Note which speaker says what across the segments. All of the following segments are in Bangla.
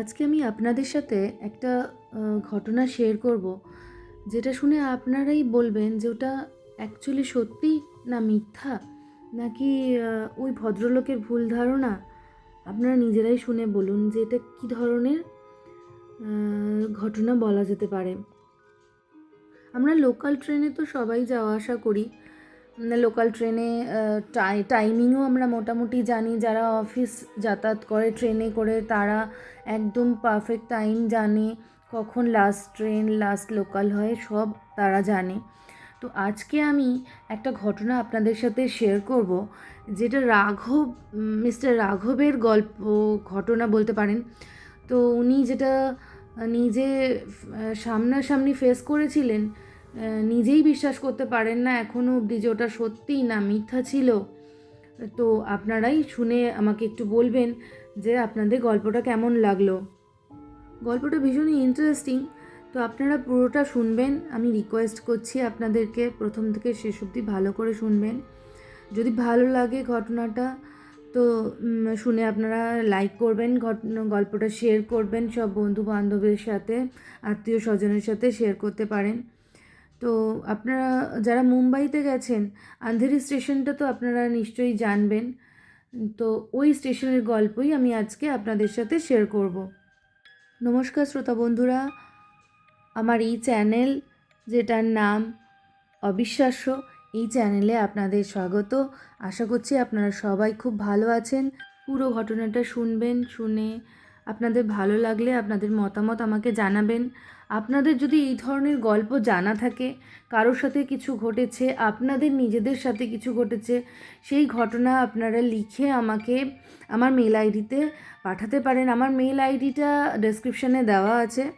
Speaker 1: আজকে আমি আপনাদের সাথে একটা ঘটনা শেয়ার করব, যেটা শুনে আপনারাই বলবেন যে ওটা অ্যাকচুয়ালি সত্যি না মিথ্যা? নাকি ওই ভদ্রলোকের ভুল ধারণা? আপনারা নিজেরাই শুনে বলুন যে এটা কী ধরনের ঘটনা বলা যেতে পারে। আমরা লোকাল ট্রেনে তো সবাই যাওয়া আসা করি। লোকাল ট্রেনে টাইমিংও আমরা মোটামুটি জানি যারা অফিস যাতায়াত করে ট্রেনে করে, তারা একদম পারফেক্ট টাইম জানে কখন লাস্ট ট্রেন লাস্ট লোকাল হয়, সব তারা জানে। তো আজকে আমি একটা ঘটনা আপনাদের সাথে শেয়ার করব, যেটা রাঘব মিস্টার রাঘবের গল্প, ঘটনা বলতে পারেন। তো উনি যেটা নিজে সামনাসামনি ফেস করেছিলেন নিজেই বিশ্বাস করতে পারেন না এখনও অবধি যে ওটা সত্যি না, মিথ্যা ছিল। তো আপনারাই শুনে আমাকে একটু বলবেন যে আপনাদের গল্পটা কেমন লাগল। গল্পটা ভীষণই ইন্টারেস্টিং তো আপনারা পুরোটা শুনবেন, আমি রিকোয়েস্ট করছি আপনাদেরকে প্রথম থেকে শেষ অবধি ভালো করে শুনবেন। যদি ভালো লাগে ঘটনাটা, তো শুনে আপনারা লাইক করবেন গল্পটা শেয়ার করবেন সব বন্ধু বান্ধবের সাথে আত্মীয় স্বজনের সাথে শেয়ার করতে পারেন। তো আপনারা যারা মুম্বাইতে গেছেন, আন্ধেরি স্টেশনটা তো আপনারা নিশ্চয়ই জানবেন। তো ওই স্টেশনের গল্পই আমি আজকে আপনাদের সাথে শেয়ার করব। নমস্কার শ্রোতা বন্ধুরা, আমার এই চ্যানেল যেটার নাম অবিশ্বাস্য, এই চ্যানেলে আপনাদের স্বাগত। আশা করছি আপনারা সবাই খুব ভালো আছেন। পুরো ঘটনাটা শুনবেন, শুনে আপনাদের ভালো লাগলে আপনাদের মতামত আমাকে জানাবেন। আপনাদের যদি এই ধরনের গল্প জানা থাকে, কারোর সাথে কিছু ঘটেছে, আপনাদের নিজেদের সাথে কিছু ঘটেছে, সেই ঘটনা আপনারা লিখে আমাকে আমার মেল আইডিতে পাঠাতে পারেন। আমার মেল আইডিটা ডেসক্রিপশানে দেওয়া আছে।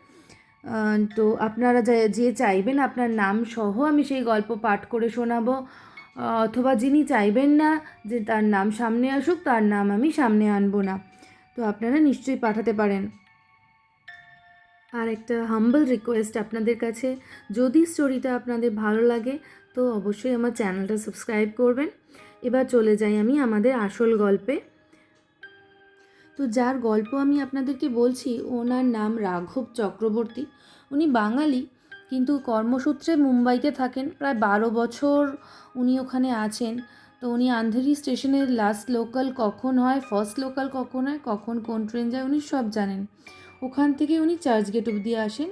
Speaker 1: তো আপনারা যে- চাইবেন আপনার নাম সহ আমি সেই গল্প পাঠ করে শোনাবো। অথবা যিনি চাইবেন না যে তার নাম সামনে আসুক, তার নাম আমি সামনে আনব না। তো আপনারা নিশ্চয়ই পাঠাতে পারেন। আর একটা হাম্বল রিকোয়েস্ট আপনাদের কাছে, যদি স্টোরিটা আপনাদের ভালো লাগে, তো অবশ্যই আমার চ্যানেলটা সাবস্ক্রাইব করবেন। এবার চলে যাই আমি আমাদের আসল গল্পে। তো যার গল্প আমি আপনাদেরকে বলছি, ওনার নাম রাঘব চক্রবর্তী। উনি বাঙালি, কিন্তু কর্মসূত্রে মুম্বাইতে থাকেন। প্রায় বারো বছর উনি ওখানে আছেন। তো উনি আন্ধেরি স্টেশনের লাস্ট লোকাল কখন হয় ফার্স্ট লোকাল কখন হয়, কখন কোন ট্রেন যায়, উনি সব জানেন। ওখান থেকে উনি চার্চ গেট অবধি আসেন,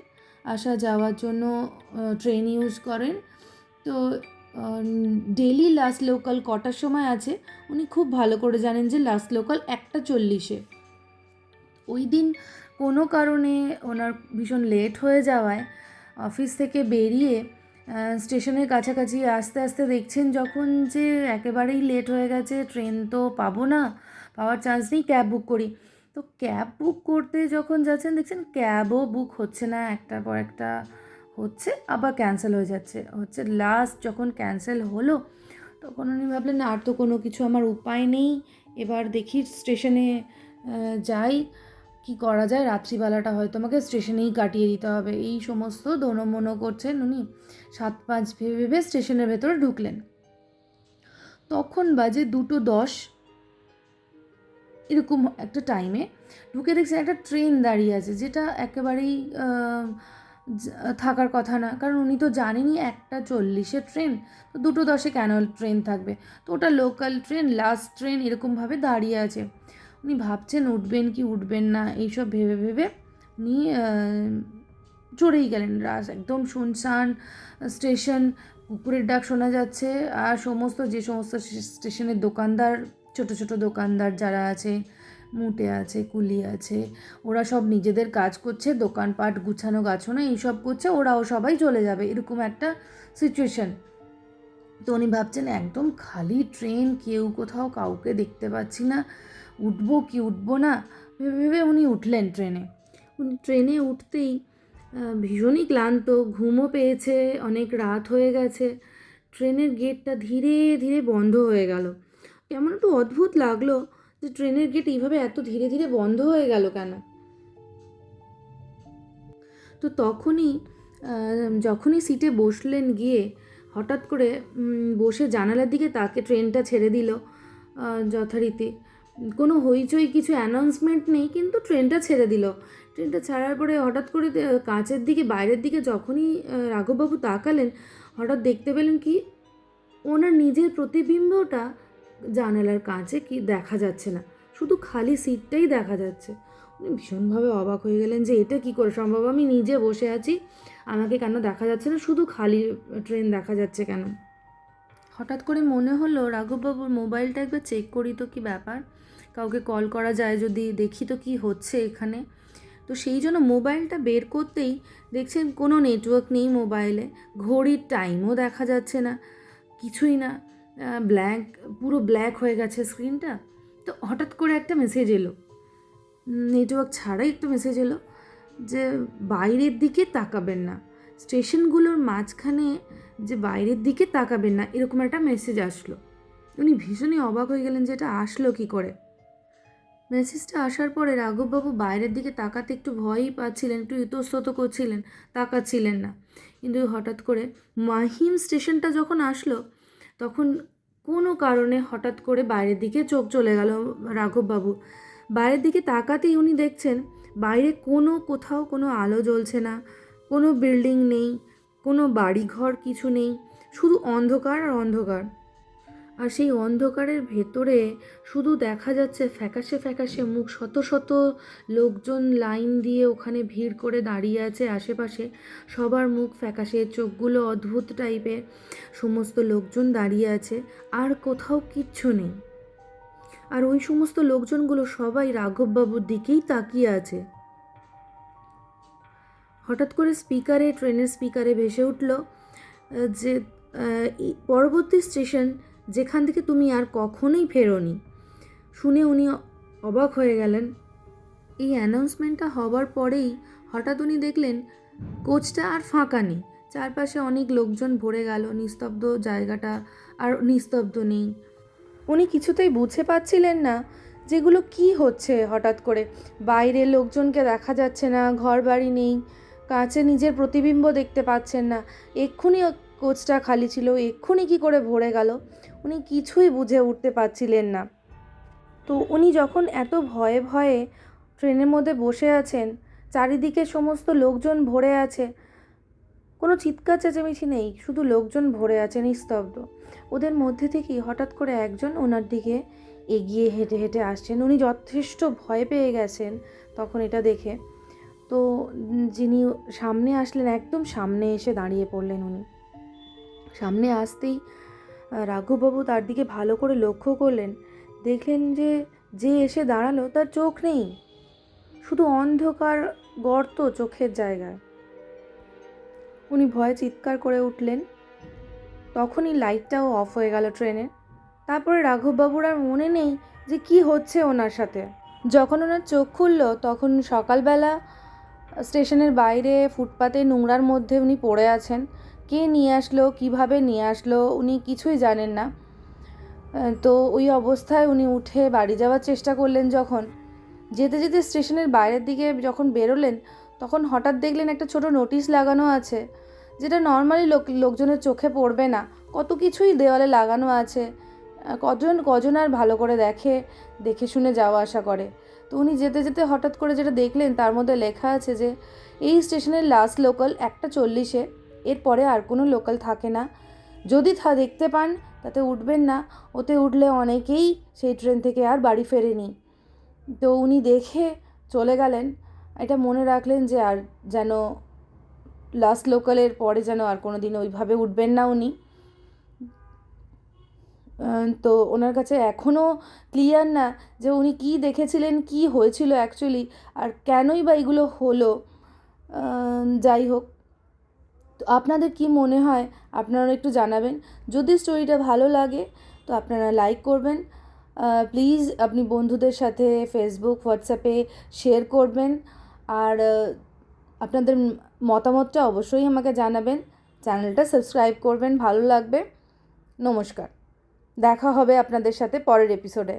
Speaker 1: আসা যাওয়ার জন্য ট্রেন ইউজ করেন। তো ডেলি লাস্ট লোকাল কটার সময় আছে, উনি খুব ভালো করে জানেন যে লাস্ট লোকাল একটা চল্লিশে। ওই দিন কোনো কারণে ওনার ভীষণ লেট হয়ে যাওয়ায় অফিস থেকে বেরিয়ে স্টেশনের কাছাকাছি আস্তে আস্তে দেখছেন যখন যে একেবারেই লেট হয়ে গেছে ট্রেন তো পাবো না, পাওয়ার চান্স নেই ক্যাব বুক করি। তো ক্যাব বুক করতে যখন যাচ্ছেন, দেখছেন ক্যাবও বুক হচ্ছে না, একটার পর একটা হচ্ছে, আবার ক্যান্সেল হয়ে যাচ্ছে। হচ্ছে লাস্ট যখন ক্যান্সেল হলো, তখন উনি ভাবলেন, আর তো কোনো কিছু আমার উপায় নেই। এবার দেখি স্টেশনে যাই। কি করা যায়? রাত্রিবেলাটা হয়তো আমাকে স্টেশনেই কাটিয়ে দিতে হবে। এই সমস্ত দোনমনো করছেন উনি। সাত পাঁচ ভেবে ভেবে স্টেশনের ভেতরে ঢুকলেন। তখন বাজে দুটো দশ। এরকম একটা টাইমে ঢুকে দেখছেন একটা ট্রেন দাঁড়িয়ে আছে, যেটা একেবারেই থাকার কথা না। কারণ উনি তো জানেনই একটা চল্লিশে ট্রেন তো দুটো দশে কেন ট্রেন থাকবে? তো ওটা লোকাল ট্রেন লাস্ট ট্রেন এরকমভাবে দাঁড়িয়ে আছে। উনি ভাবছেন উঠবেন কি উঠবেন না, এইসব ভেবে ভেবে উনি চড়েই গেলেন। রাস একদম শুনশান স্টেশন কুকুরের ডাক শোনা যাচ্ছে। আর সমস্ত, যে সমস্ত স্টেশনের দোকানদার, ছোট ছোট দোকানদার যারা আছে, মুটে আছে, কুলি আছে, ওরা সব নিজেদের কাজ করছে, দোকানপাট গুছানো গাছানো এইসব করছে, ওরাও সবাই চলে যাবে, এরকম একটা সিচুয়েশন তো উনি ভাবছেন, একদম খালি ট্রেন কেউ কোথাও কাউকে দেখতে পাচ্ছি না। উঠবো কি উঠবো না? ভেবে ভেবে উনি উঠলেন ট্রেনে। উনি ট্রেনে উঠতেই ভীষণই ক্লান্ত, ঘুমও পেয়েছে, অনেক রাত হয়ে গেছে। ট্রেনের গেটটা ধীরে ধীরে বন্ধ হয়ে গেল। কেমন একটু অদ্ভুত লাগল যে ট্রেনের গেট এইভাবে এত ধীরে ধীরে বন্ধ হয়ে গেল কেন? তো তখনই যখনই সিটে বসলেন গিয়ে, হঠাৎ করে বসে জানালার দিকে তাকে ট্রেনটা ছেড়ে দিল যথারীতি। কোনো হইচই, কিছু অ্যানাউন্সমেন্ট নেই, কিন্তু ট্রেনটা ছেড়ে দিল। ট্রেনটা ছাড়ার পরে হঠাৎ করে কাঁচের দিকে, বাইরের দিকে যখনই রাঘববাবু তাকালেন, হঠাৎ দেখতে পেলেন কি, ওনার নিজের প্রতিবিম্বটা জানালার কাঁচে কি দেখা যাচ্ছে না। শুধু খালি সিটটাই দেখা যাচ্ছে। উনি ভীষণভাবে অবাক হয়ে গেলেন যে এটা কি করে সম্ভব? আমি নিজে বসে আছি, আমাকে কেন দেখা যাচ্ছে না? শুধু খালি ট্রেন দেখা যাচ্ছে কেন? হঠাৎ করে মনে হলো, রাঘববাবুর মোবাইলটা একবার চেক করি তো কি ব্যাপার? কাউকে কল করা যায় যদি দেখি তো কি হচ্ছে এখানে। তো সেই জন্য মোবাইলটা বের করতেই দেখছেন কোনো নেটওয়ার্ক নেই মোবাইলে, ঘড়ির টাইমও দেখা যাচ্ছে না, কিছুই না ব্ল্যাক পুরো ব্ল্যাক হয়ে গেছে স্ক্রিনটা তো হঠাৎ করে একটা মেসেজ এলো। নেটওয়ার্ক ছাড়াই একটা মেসেজ এলো যে বাইরের দিকে তাকাবেন না। স্টেশনগুলোর মাঝখানে যে বাইরের দিকে তাকাবেন না, এরকম একটা মেসেজ আসলো। উনি ভীষণই অবাক হয়ে গেলেন যে এটা আসলো কি করে। মেসেজটা আসার পরে রাঘববাবু বাইরের দিকে তাকাতে একটু ভয়ই পাচ্ছিলেন, একটু ইতস্তত করছিলেন, তাকাচ্ছিলেন না। কিন্তু হঠাৎ করে মাহিম স্টেশনটা যখন আসলো, তখন কোনো কারণে হঠাৎ করে বাইরের দিকে চোখ চলে গেল রাঘববাবু। বাইরের দিকে তাকাতেই উনি দেখছেন, বাইরে কোনো কোথাও কোনো আলো জ্বলছে না, কোনো বিল্ডিং নেই, কোনো বাড়িঘর কিছু নেই, শুধু অন্ধকার আর অন্ধকার। আর সেই অন্ধকারের ভেতরে শুধু দেখা যাচ্ছে ফ্যাকাশে ফ্যাকাশে মুখ, শত শত লোকজন লাইন দিয়ে ওখানে ভিড় করে দাঁড়িয়ে আছে আশেপাশে। সবার মুখ ফ্যাকাশে, চোখগুলো অদ্ভুত টাইপের। সমস্ত লোকজন দাঁড়িয়ে আছে, আর কোথাও কিচ্ছু নেই। আর ওই সমস্ত লোকজনগুলো সবাই রাঘববাবুর দিকেই তাকিয়ে আছে। হঠাৎ করে স্পিকারে, ট্রেনের স্পিকারে ভেসে উঠল যে পরবর্তী স্টেশন যেখান থেকে তুমি আর কখনোই ফেরোনি। শুনে উনি অবাক হয়ে গেলেন। এই অ্যানাউন্সমেন্টটা হবার পরেই হঠাৎ উনি দেখলেন, কোচটা আর ফাঁকা নেই। চারপাশে অনেক লোকজন ভরে গেল, নিস্তব্ধ জায়গাটা আর নিস্তব্ধ নেই। উনি কিছুতেই বুঝে পাচ্ছিলেন না যেগুলো কি হচ্ছে হঠাৎ করে। বাইরে লোকজনকে দেখা যাচ্ছে না ঘর বাড়ি নেই, কাছে নিজের প্রতিবিম্ব দেখতে পাচ্ছেন না। এক্ষুনি কোচটা খালি ছিল, এক্ষুনি কি করে ভরে গেল? উনি কিছুই বুঝে উঠতে পারছিলেন না। তো উনি যখন এত ভয়ে ভয়ে ট্রেনের মধ্যে বসে আছেন, চারিদিকে সমস্ত লোকজন ভরে আছে, কোনো চিৎকার চেঁচামেচি নেই, শুধু লোকজন ভরে আছে নিস্তব্ধ। ওদের মধ্যে থেকেই হঠাৎ করে একজন ওনার দিকে এগিয়ে হেঁটে হেঁটে আসছেন। উনি যথেষ্ট ভয় পেয়ে গেছেন তখন এটা দেখে। তো যিনি সামনে আসলেন, একদম সামনে এসে দাঁড়িয়ে পড়লেন উনি। সামনে আসতেই রাঘববাবু তার দিকে ভালো করে লক্ষ্য করলেন। দেখলেন যে যে এসে দাঁড়াল তার চোখ নেই, শুধু অন্ধকার গর্ত চোখের জায়গায়। উনি ভয়ে চিৎকার করে উঠলেন। তখনই লাইটটাও অফ হয়ে গেল ট্রেনে। তারপরে রাঘববাবুর আর মনে নেই যে কি হচ্ছে ওনার সাথে। যখন ওনার চোখ খুললো, তখন সকালবেলা স্টেশনের বাইরে ফুটপাতে নোংরার মধ্যে উনি পড়ে আছেন। কে নিয়ে আসলো, কীভাবে নিয়ে আসলো, উনি কিছুই জানেন না। তো ওই অবস্থায় উনি উঠে বাড়ি যাওয়ার চেষ্টা করলেন যখন। যেতে যেতে স্টেশনের বাইরের দিকে যখন বেরোলেন, তখন হঠাৎ দেখলেন একটা ছোট নোটিশ লাগানো আছে, যেটা নর্মালি লোক, লোকজনের চোখে পড়বে না। কত কিছুই দেওয়ালে লাগানো আছে। কজন কজন আর ভালো করে দেখে দেখে শুনে যাওয়া আসা করে। তো উনি যেতে যেতে হঠাৎ করে যেটা দেখলেন, তার মধ্যে লেখা আছে যে, এই স্টেশনের লাস্ট লোকাল একটা চল্লিশে। এরপরে আর কোনো লোকাল থাকে না। যদি থা, দেখতে পান, তাতে উঠবেন না। ওতে উঠলে অনেকেই সেই ট্রেন থেকে আর বাড়ি ফেরেনি। তো উনি দেখে চলে গেলেন। এটা মনে রাখলেন যে আর যেন লাস্ট লোকালের পরে যেন আর কোনো দিন ওইভাবে উঠবেন না উনি। তো ওনার কাছে এখনও ক্লিয়ার না যে উনি কী দেখেছিলেন, কি হয়েছিল অ্যাকচুয়ালি আর কেনই বা এগুলো হলো। যাই হোক তো আপনাদের কি মনে হয়? আপনারা একটু জানাবেন। যদি স্টোরিটা ভালো লাগে, তো আপনারা লাইক করবেন। প্লিজ আপনি বন্ধুদের সাথে ফেসবুক হোয়াটসঅ্যাপে শেয়ার করবেন। আর আপনাদের মতামতটা অবশ্যই আমাকে জানাবেন। চ্যানেলটা সাবস্ক্রাইব করবেন, ভালো লাগবে। নমস্কার। দেখা হবে আপনাদের সাথে পরের এপিসোডে